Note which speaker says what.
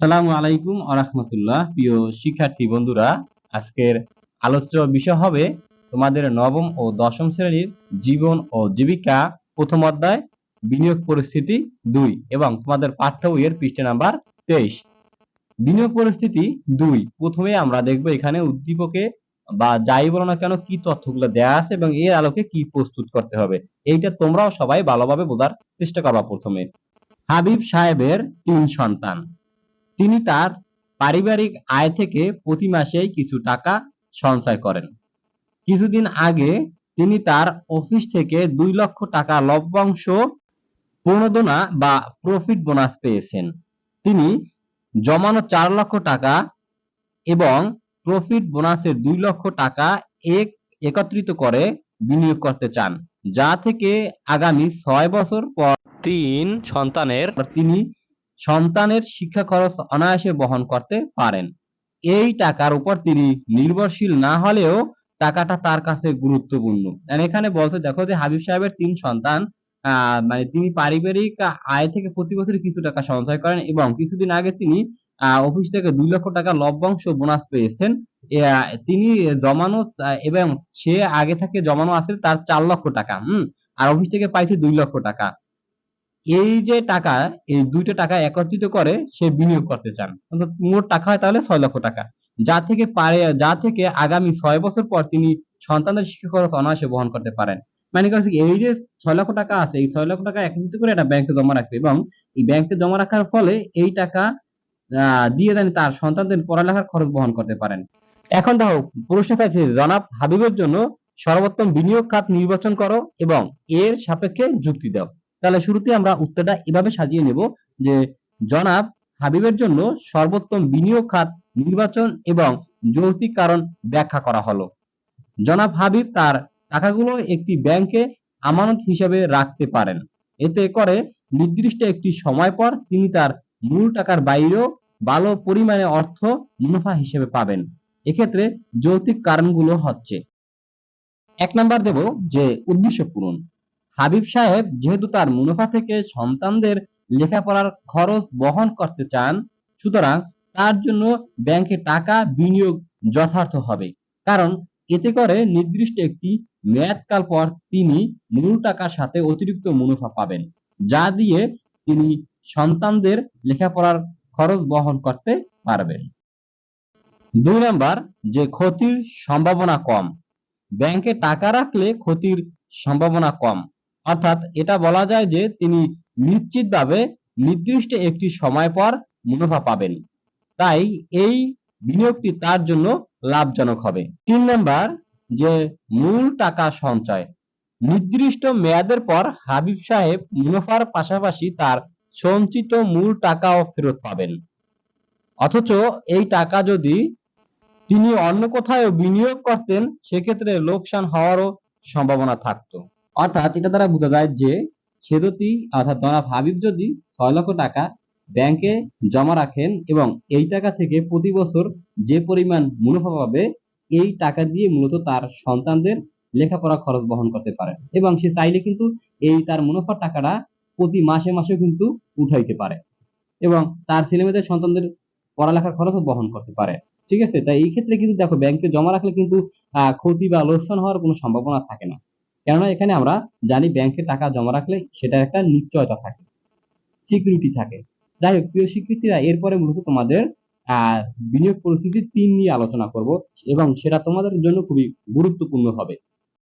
Speaker 1: আসসালামু আলাইকুম আরহামতুল্লাহ প্রিয় শিক্ষার্থী বন্ধুরা, আজকের আলোচ্য বিষয় হবে তোমাদের নবম ও দশম শ্রেণির জীবন ও জীবিকা, প্রথম অধ্যায়, বিনিয়োগ পরিস্থিতি দুই এবং তোমাদের পাঠ্য বইয়ের পৃষ্ঠা নাম্বার তেইশ। বিনিয়োগ পরিস্থিতি দুই, প্রথমে আমরা দেখব এখানে উদ্দীপকে বা যাই বলো না কেন কি তথ্যগুলো দেয়া আছে এবং এর আলোকে কি প্রস্তুত করতে হবে। এইটা তোমরাও সবাই ভালোভাবে বোঝার চেষ্টা করবা প্রথমে। হাবিব সাহেবের তিন সন্তান। তিনি তার পারিবারিক আয় থেকে প্রতি মাসেই কিছু টাকা সঞ্চয় করেন। কিছুদিন আগে তিনি তার অফিস থেকে দুই লক্ষ টাকা লভ্যাংশ প্রণোদনা বা প্রফিট বোনাস পেয়েছেন। তিনি জমানো চার লক্ষ টাকা এবং প্রফিট বোনাসের দুই লক্ষ টাকা এক একত্রিত করে বিনিয়োগ করতে চান যা থেকে আগামী ছয় বছর পর
Speaker 2: তিন সন্তানের
Speaker 1: তিনি সন্তানের শিক্ষা খরচ অনায়াসে বহন করতে পারেন। এই টাকার উপর তিনি নির্ভরশীল না হলেও টাকাটা তার কাছে গুরুত্বপূর্ণ। এখানে বলছে, দেখো যে হাবিব সাহেবের তিন সন্তান মানে তিনি পারিবারিক আয় থেকে প্রতি বছর কিছু টাকা সঞ্চয় করেন এবং কিছুদিন আগে তিনি অফিস থেকে দুই লক্ষ টাকা লভ্যাংশ বোনাস পেয়েছেন। তিনি জমানো, এবং সে আগে থেকে জমানো আছে তার চার লক্ষ টাকা, হম? আর অফিস থেকে পাইছে দুই লক্ষ টাকা। এই যে টাকা, এই দুইটা টাকা একত্রিত করে সে বিনিয়োগ করতে চান। মোট টাকা হয় তাহলে ছয় লক্ষ টাকা। যা থেকে পারে, যা থেকে আগামী ছয় বছর পর তিনি সন্তানদের শিক্ষা খরচ অনায়াসে বহন করতে পারেন। মানে কি এই যে ছয় লক্ষ টাকা আছে, এই ছয় লক্ষ টাকা একত্রিত করে এটা ব্যাংকে জমা রাখবে এবং এই ব্যাংকে জমা রাখার ফলে এই টাকা দিয়ে দেন তার সন্তানদের পড়ালেখার খরচ বহন করতে পারেন। এখন দেখো, প্রশ্ন চাইছে জনাব হাবিবের জন্য সর্বোত্তম বিনিয়োগ খাত নির্বাচন করো এবং এর সাপেক্ষে যুক্তি দাও। তাহলে শুরুতে আমরা উত্তরটা এভাবে সাজিয়ে নেব যে, জনাব হাবিবের জন্য সর্বোত্তম বিনিয়োগ খাত নির্বাচন এবং যৌক্তিক কারণ ব্যাখ্যা করা হলো। জনাব হাবিব তার টাকাগুলো একটি ব্যাংকে আমানত হিসেবে রাখতে পারেন। এতে করে নির্দিষ্ট একটি সময় পর তিনি তার মূল টাকার বাইরেও ভালো পরিমাণে অর্থ মুনাফা হিসেবে পাবেন। এক্ষেত্রে যৌক্তিক কারণগুলো হচ্ছে, এক নাম্বার দেব যে, উদ্দেশ্য পূরণ। হাবিব সাহেব যেহেতু তার মুনাফা থেকে সন্তানদের লেখাপড়ার খরচ বহন করতে চান, সুতরাং তার জন্য ব্যাংকে টাকা বিনিয়োগ যথার্থ হবে। কারণ এতে করে নির্দিষ্ট একটি মেয়াদকাল পর তিনি মূল টাকার সাথে অতিরিক্ত মুনাফা পাবেন, যা দিয়ে তিনি সন্তানদের লেখাপড়ার খরচ বহন করতে পারবেন। দুই নাম্বার, যে ক্ষতির সম্ভাবনা কম। ব্যাংকে টাকা রাখলে ক্ষতির সম্ভাবনা কম। অর্থাৎ এটা বলা যায় যে তিনি নিশ্চিতভাবে নির্দিষ্ট একটি সময় পর মুনাফা পাবেন। তাই এই বিনিয়োগটি তার জন্য লাভজনক হবে। তিন নাম্বার, যে মূল টাকা সঞ্চয়। নির্দিষ্ট মেয়াদের পর হাবিব সাহেব মুনাফার পাশাপাশি তার সঞ্চিত মূল টাকাও ফেরত পাবেন। অথচ এই টাকা যদি তিনি অন্য কোথাও বিনিয়োগ করতেন, সেক্ষেত্রে লোকসান হওয়ারও সম্ভাবনা থাকতো। অর্থাৎ এটা দ্বারা বোঝা যায় যে সে যদি অর্থাৎ জনাব হাবিব যদি ছয় লক্ষ টাকা ব্যাংকে জমা রাখেন এবং এই টাকা থেকে প্রতি বছর যে পরিমাণ মুনাফা পাবে, এই টাকা দিয়ে মূলত তার সন্তানদের লেখাপড়া খরচ বহন করতে পারেন এবং সে চাইলে কিন্তু এই তার মুনাফার টাকাটা প্রতি মাসে মাসেও কিন্তু উঠাইতে পারে এবং তার ছেলেমেয়েদের সন্তানদের পড়ালেখার খরচও বহন করতে পারে। ঠিক আছে? তাই এই ক্ষেত্রে কিন্তু দেখো ব্যাংকে জমা রাখলে কিন্তু ক্ষতি বা লোকসান হওয়ার কোনো সম্ভাবনা থাকে না। কেননা এখানে আমরা জানি ব্যাংকে টাকা জমা রাখলে সেটার একটা নিশ্চয়তা থাকে সিকিউরিটি থাকে। যাই হোক, প্রিয় শিক্ষার্থীরা, এরপরে মূলত তোমাদের বিনিয়োগ পরিস্থিতি তিন নিয়ে আলোচনা করব এবং সেটা তোমাদের জন্য খুবই গুরুত্বপূর্ণ হবে।